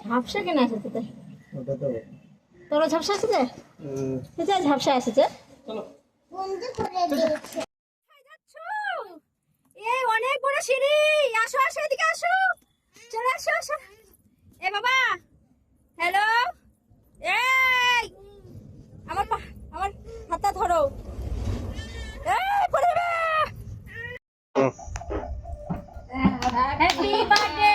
ঝাপসা কেন তো? তোরা ঝাপসা এসেছে উম, ঝাপসা এসেছে এই অনেক বড় সিঁড়ি। আসো আসো এদিকে আসো। চলে আসো আসো। এ বাবা হ্যালো এই! আমার আমার হাতটা ধরো। এই পড়ে হ্যাপি বার্থডে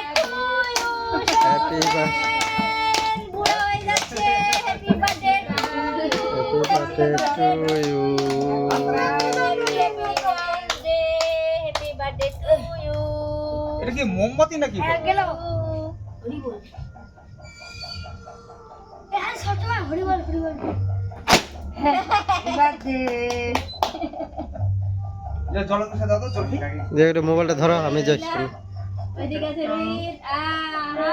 এটা কি মোমবাতি নাকি? গেল। হরি বল এ আর সবসময় হরি বল হরি বল মোবাইলটা ধরো আমি যাচ্ছি। ওইদিকে আছে রোহিত আহা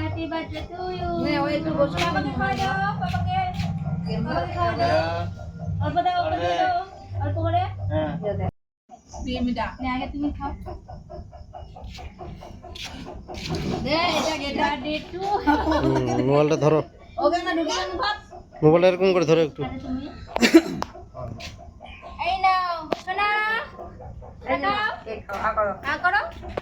হ্যাপি বার্থডে টু ইউ নে ওই একটু বসে। আমাকে খাওয়া দাও বাবাকে। বাবাকে খাওয়া দাও। অল্প দাও অল্প দাও। অল্প করে। হ্যাঁ। নে আগে তুমি খাও। দে এটা গেট টু মোবাইলটা ধরো। ঢুকে যান মোবাইলটা এরকম করে ধরো একটু। এই নাও সোনা। করো। আ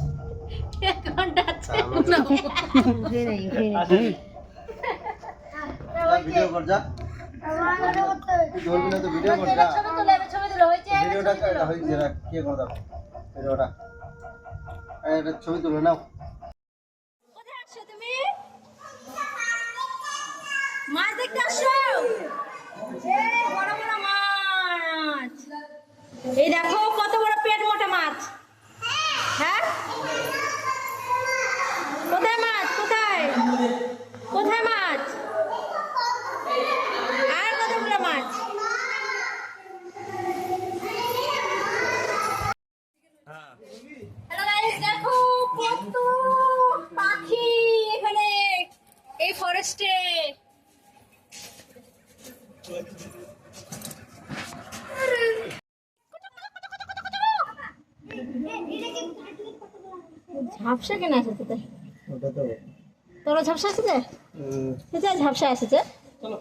ভিডিও কর যা। না তো ভিডিও কর যা। ছবি তুলে ছবি তুলে হয়েছে ভিডিওটা হয়েছে কে করে দাও ভিডিওটা। এই এটা ছবি তুলে নাও। তুমি? মাছ দেখতে আসছো? এই বড় বড় মাছ। এই দেখো কত বড় পেট মোটা মাছ। হ্যাঁ কোথায় মাছ কোথায় কোথায় মাছ আর কতগুলো মাছ হ্যালো গাইস দেখো কত পাখি এখানে এই ঝাপসা কেন এসেছে তাই তো তোরা ঝাপসা এসেছে ঝাপসা এসেছে চলো।